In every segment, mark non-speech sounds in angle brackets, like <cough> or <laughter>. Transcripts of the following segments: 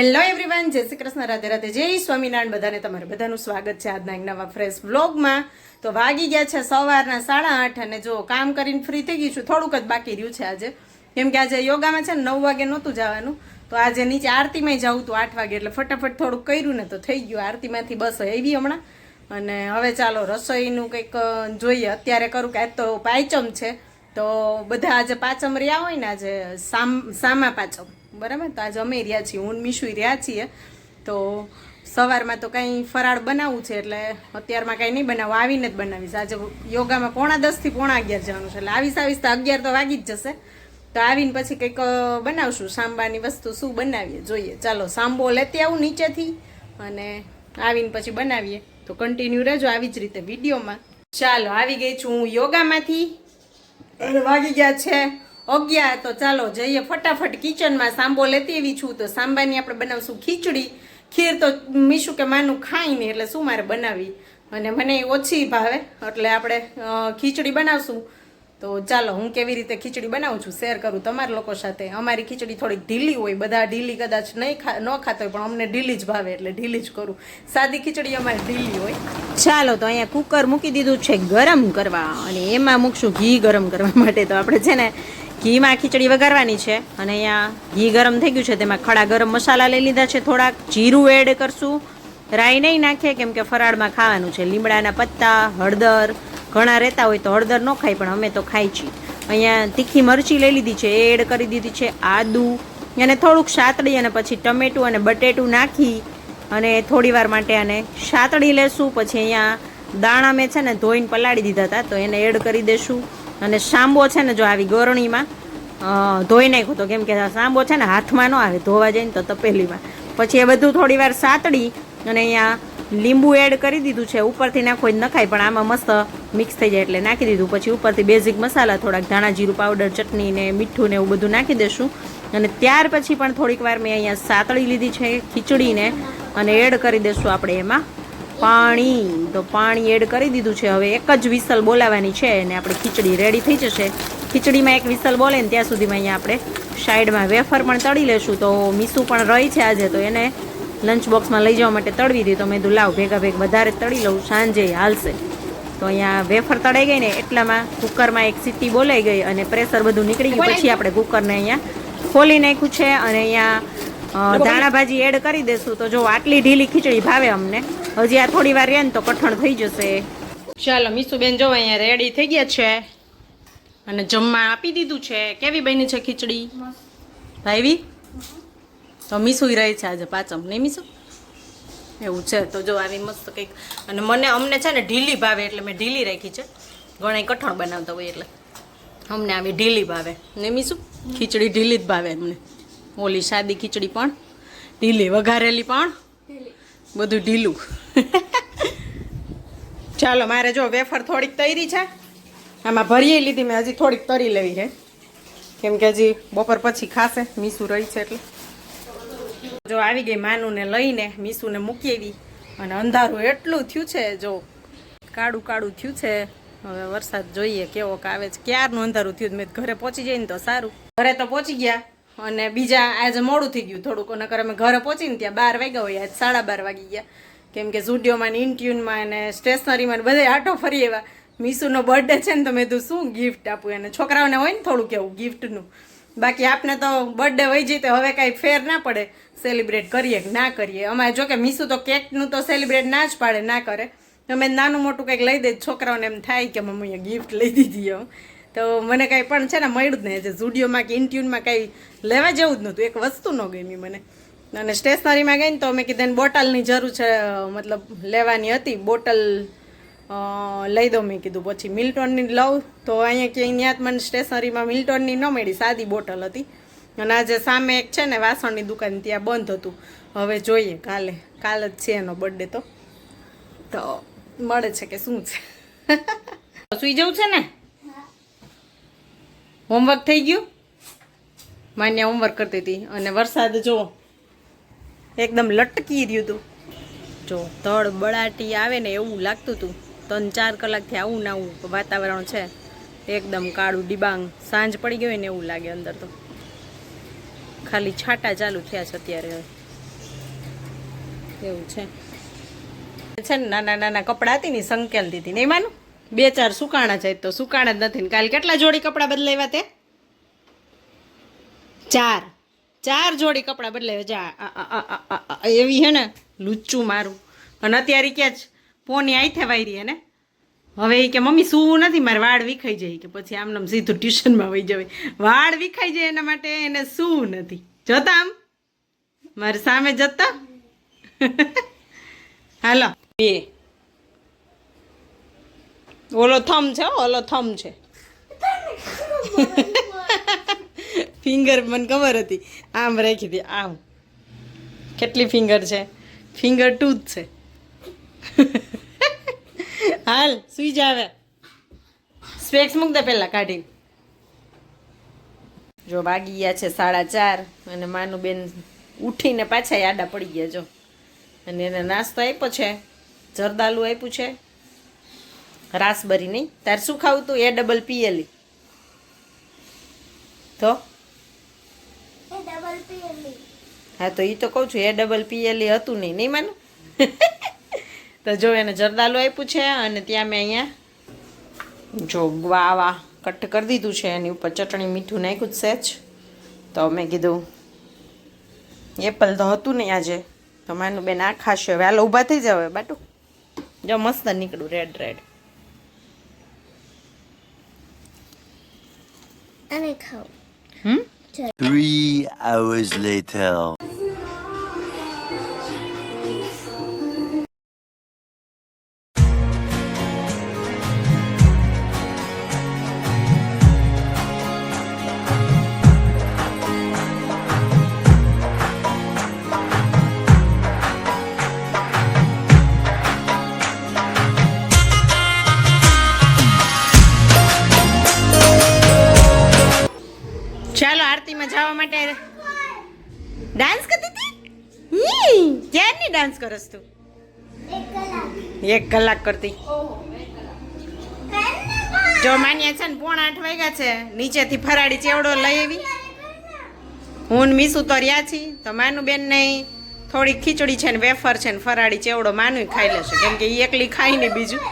Hello everyone જય શ્રી કૃષ્ણ, રાધે રાધે, જય સ્વામિનારાયણ. બધાને તમારે બધાનું સ્વાગત છે આજના એક નવા ફ્રેશ વ્લોગમાં તો વાગી ગયા છે સવારના સાડા આઠ અને જો કામ કરીને ફ્રી થઈ ગઈ છું, થોડુંક જ બાકી રહ્યું છે આજે. કેમ કે આજે યોગામાં છે ને નવ વાગે નહોતું જવાનું. તો આજે નીચે આરતીમાં જવું હતું આઠ વાગે, એટલે ફટાફટ થોડુંક કર્યું ને તો થઈ ગયું. આરતીમાંથી બસ આવી હમણાં. અને હવે ચાલો રસોઈનું કંઈક જોઈએ. અત્યારે કરું કે આજ તો પાંચમ છે. તો બધા આજે પાંચમ રહ્યા હોય ને આજે સામ, સામા પાંચમ. બરાબર? તો આજે અમે રહ્યા છીએ, હું મીશું રહ્યા છીએ. તો સવારમાં તો કંઈ ફરાળ બનાવવું છે, એટલે અત્યારમાં કંઈ નહીં બનાવું, આવીને જ બનાવીશ. આજે યોગામાં પોણા દસથી પોણા અગિયાર જવાનું છે, એટલે આવીશ આવીશ તો અગિયાર તો વાગી જ જશે. તો આવીને પછી કંઈક બનાવશું, સાંબાની વસ્તુ શું બનાવીએ, જોઈએ. ચાલો, સાંબો લેતી આવું નીચેથી અને આવીને પછી બનાવીએ. તો કન્ટિન્યુ રહેજો આવી જ રીતે વિડીયોમાં. ચાલો, આવી ગઈ છું હું યોગામાંથી. વાગી ગયા છે. અગિયાર, તો ચાલો જઈએ. ફટાફટ કિચનમાં સાંબો લેતી એવી છું. તો સાંબાની આપણે બનાવશું ખીચડી. ખીર તો મીશું કે માનું ખાઈને એટલે શું મારે બનાવી? અને મને ઓછી ભાવે, એટલે આપણે ખીચડી બનાવશું. તો ચાલો, હું કેવી રીતે ખીચડી બનાવું છું શેર કરું તમારા લોકો સાથે. અમારી ખીચડી થોડીક ઢીલી હોય, બધા ઢીલી કદાચ નહીં ખા, ન ખાતો હોય, પણ અમને ઢીલી જ ભાવે, એટલે ઢીલી જ કરું. સાદી ખીચડી અમારી ઢીલી હોય. ચાલો, તો અહીંયા કુકર મૂકી દીધું છે ગરમ કરવા, અને એમાં મૂકશું ઘી ગરમ કરવા માટે. તો આપણે છે ને ઘીમાં ખીચડી વઘારવાની છે અને અહીંયા ઘી ગરમ થઈ ગયું છે, તેમાં ખડા ગરમ મસાલા લઈ લીધા છે થોડાક. જીરું એડ કરશું. રાઈ નહીં નાખીએ, કેમ કે ફરાળમાં ખાવાનું છે. લીમડાના પત્તા, હળદર, ઘણા રહેતા હોય તો હળદર ન ખાય, પણ અમે તો ખાઈ છીએ. અહીંયા તીખી મરચી લઈ લીધી છે એ એડ કરી દીધી છે આદું. અને થોડુંક સાતડી અને પછી ટમેટું અને બટેટું નાખી અને થોડી વાર માટે આને સાતડી લેશું. પછી અહીંયા દાણા મેં છે ને ધોઈને પલાળી દીધા હતા, તો એને એડ કરી દેશું. અને સાંબો છે ને જો આવી ગોરણીમાં ધોઈ નાખ્યો તો કેમ કે સાંબો છે ને હાથમાં ન આવે, ધોવા જાય ને તો તપેલીમાં. પછી એ બધું થોડી વાર સાતડી અને અહીંયા લીંબુ એડ કરી દીધું છે, ઉપરથી નાખો નખાય, પણ આમાં મસ્ત મિક્સ થઈ જાય એટલે નાખી દીધું. પછી ઉપરથી બેઝિક મસાલા, થોડાક ધાણા જીરું પાવડર ચટણી ને મીઠું ને એવું બધું નાખી દેશું. અને ત્યાર પછી પણ થોડીક વાર મેં અહીંયા સાતળી લીધી છે ખીચડીને, અને એડ કરી દેશું આપણે એમાં. પાણી તો પાણી એડ કરી દીધું છે. હવે એક જ વિસલ બોલાવવાની છે અને આપણે ખીચડી રેડી થઈ જશે. ખીચડીમાં એક વિસલ બોલે ને ત્યાં સુધીમાં અહીંયા આપણે સાઈડમાં વેફર પણ તળી લેશું. તો મીસું પણ રહી છે આજે તો એને લંચ બોક્સમાં લઈ જવા માટે તળવી દીધી. તો મેં કીધું લાવ ભેગા ભેગ વધારે તળી લઉં સાંજે હાલશે. તો અહીંયા વેફર તળાઈ ગઈ ને એટલામાં કુકરમાં એક સીટી બોલાઈ ગઈ અને પ્રેશર બધું નીકળી ગયું. પછી આપણે કુકરને અહીંયા ખોલી નાખ્યું છે અને અહીંયા ધાણા ભાજી એડ કરી દેશું. તો જો આટલી ઢીલી ખીચડી ભાવે અમને. હજી આ થોડી વાર રહે ને તો કઠણ થઈ જશે. ચાલો મીસુબેન જો અહીંયા રેડી થઈ ગયા છે. અને જમવા આપી દીધું છે. કેવી બની છે ખીચડી? ભાઈવી? તો મીસુઈ રહી છે આજે પાચમ. નહીં મીસુ? એવું છે. તો જો આવી મસ્ત કંઈક અને મને અમને છે ને ઢીલી ભાવે એટલે મેં ઢીલી રાખી છે. ઘણા કઠણ બનાવતા હોય એટલે. અમને આવી ઢીલી ભાવે. ને મીસુ? ખીચડી ઢીલી જ ભાવે અમને. ઓલી સાદી ખીચડી પણ, ઢીલી વઘારેલી પણ, બધું ઢીલું. ચાલો, મારે જો વેફર થોડીક તૈરી છે. આમાં ભરીએ લીધી, મેં હજી થોડીક તરી લેવી છે. કેમ કે હજી બપોર પછી ખાશે, મીસુ રહી છે એટલે. જો આવી ગઈ માનુને લઈને મીસુને મૂકી આવી અને અંધારું એટલું થયું છે, જો કાળું કાળું થયું છે. હવે વરસાદ જોઈએ કેવો આવે છે. ક્યારનું અંધારું થયું મેં ઘરે પહોંચી જાય ને તો સારું. ઘરે તો પહોંચી ગયા. અને બીજા આજે મોડું થઈ ગયું થોડુંક. નકર અમે ઘરે પહોંચીને ત્યાં બાર વાગ્યા હોય, આજ સાડા બાર વાગી ગયા. કેમ કે ને ઇન્ટ્યુનમાં અને સ્ટેશનરીમાં બધે આટો ફરી એવા મીસુનો બર્થડે છે ને તો મેં તું શું ગિફ્ટ આપું એને? છોકરાઓને હોય ને થોડું કેવું ગિફ્ટનું બાકી આપને તો બર્થડે હોય જઈએ તો હવે કાંઈ ફેર ના પડે. સેલિબ્રેટ કરીએ કે ના કરીએ? અમારે જો કે મીસુ તો કેકનું તો સેલિબ્રેટ ના જ પાડે, ના કરે. અમે નાનું મોટું કંઈક લઈ દે, છોકરાઓને એમ થાય કે મમ્મીએ ગિફ્ટ લઈ દીધી એમ તો મને કાંઈ પણ છે ને મળ્યું જ નહીં. જે ઝુડિયોમાં કે ઇન્ટ્યુનમાં કાંઈ લેવા જેવું જ નહોતું. એક વસ્તુ ન ગમી મને. અને સ્ટેશનરીમાં ગઈ ને તો મેં કીધું બોટલની જરૂર છે મતલબ લેવાની હતી. બોટલ લઈ દઉં મેં કીધું. પછી મિલ્ટોનની લઉં. તો અહીંયા ક્યાંય ત્યાં મને સ્ટેશનરીમાં મિલ્ટોનની ન મળી. સાદી બોટલ હતી. અને આજે સામે એક છે ને વાસણની દુકાન ત્યાં બંધ હતું. હવે જોઈએ કાલે. કાલ જ છે એનો બર્થડે તો. તો મળે છે કે શું છે? <laughs> સુઈ જવું છે ને? હોમવર્ક થઈ ગયું? માન્ય હોમવર્ક કરતી હતી. અને વરસાદ જો એકદમ લટકી રહ્યું હતું. જો તળ બળાટી આવે ને એવું લાગતું હતું. ત્રણ ચાર કલાકથી આવું ને આવું વાતાવરણ છે. એકદમ કાળું ડિબાંગ. સાંજ પડી ગઈ ને એવું લાગે અંદર તો. ખાલી છાંટા ચાલુ થયા છે અત્યારે એવું છે. ને નાના નાના કપડાં હતી ને સંકેલ દીધી નહીં માનું? બે ચાર સુકાણા છે તો સુકાણા જ નથી ને કાલે કેટલા જોડી કપડાં બદલાવ્યા તે? ચાર. ચાર જોડી કપડાં બદલાવ્યા. જા એવી હે ને લુચ્ચું મારું. અને અત્યારે ક્યાં જ પોની આઈ વાયરી રહી ને? હવે એ કે, મમ્મી, સૂવું નથી, મારે વાળ વિખાઈ જાય. કે, પછી આમ નામ સીધું ટ્યુશનમાં વહી જવાય. વાળ વિખાઈ જાય એના માટે એને સૂવું નથી. જોતા આમ? મારે સામે જતા? <laughs> હાલો. બે. ઓલો થમ છે ઓલો થમ છે. ફિંગર મને ખબર હતી. આમ રાખી હતી, આમ. કેટલી ફિંગર છે? ફિંગર ટૂથ છે. હાલ, સુઈ જાવે સ્પેક્સ મૂક દે પહેલાં કાઢી જો વાગી ગયા છે સાડા ચાર અને માનું બેન ઉઠીને પાછા આડા પડી ગયા જો. અને એને નાસ્તો આપ્યો છે, જરદાલુ આપ્યું છે. રાસબરી નહીં. તારે શું ખાવું તું? એ ડબલ પીએલી તો? હા તો એ તો કહું છું એ ડબલ પીએલી હતું નહીં. નહીં માનું? <laughs> તો જો એને જરદાલુ આપ્યું છે અને ત્યાં મેં અહીંયા જો ગ્વાવા કટ કરી દીધું છે. એની ઉપર ચટણી મીઠું નાખ્યું જ. તો મેં કીધું એપલ તો હતું નહીં આજે. તો માનું બેન આ ખાશે. હવે હાલો ઊભા થઈ જાવ બાટુ. જો મસ્ત નીકળું red red and a coat. Hmm? Three hours later. માટે ડાન્સ કરતી હતી? ક્યારની ડાન્સ કરસ તું? એક કલાક. કરતી. જો માન્યા છે ને પોણા આઠ વાગ્યા છે. નીચેથી ફરાળી ચેવડો લઈ આવી. હું મીસુ તો રહ્યા છી તો માનું બેન નહીં થોડી ખીચડી છે ને વેફર છે ને ફરાળી ચેવડો માનું ખાઈ લેશે. કેમ કે એ એકલી ખાઈ ને બીજું.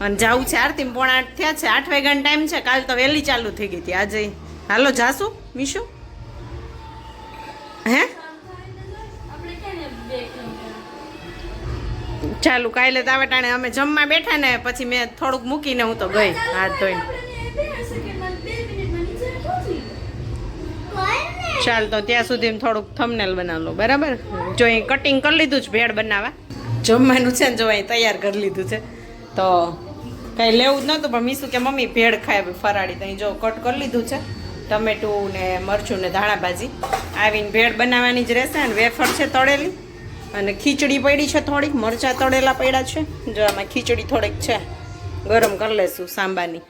અને જવું છે આરતી પોણા આઠ થયા છે. આઠ વાગ્યાનો ટાઈમ છે કાલ તો વહેલી ચાલુ થઈ ગઈ હતી. આજે હાલો જાશું મીશુ? હે? ચાલુ કાલે તો અમે જમવા બેઠા ને પછી મેં થોડુંક મૂકીને હું તો ગઈ. હાથ ધોઈને. ચાલ તો ત્યાં સુધી થોડુંક થમનેલ બનાવ લો, બરાબર? જો અહીં કટિંગ કરી લીધું છે, ભેળ બનાવવા. જમવાનું છે ને જો અહીં તૈયાર કરી લીધું છે. તો કંઈ લેવું જ નહોતું, પણ મીસું કે મમ્મી ભેળ ખાય, ફરાળી તો અહીં જો કટ કરી લીધું છે. ટમેટું ને મરચું ને ધાણા ભાજી આવીને ભેળ બનાવવાની જ રહેશે અને વેફર છે તળેલી. અને ખીચડી પડી છે થોડીક, મરચાં તળેલા પડ્યા છે. જો આમાં ખીચડી થોડીક છે, ગરમ કરી લેશું સાંબાની.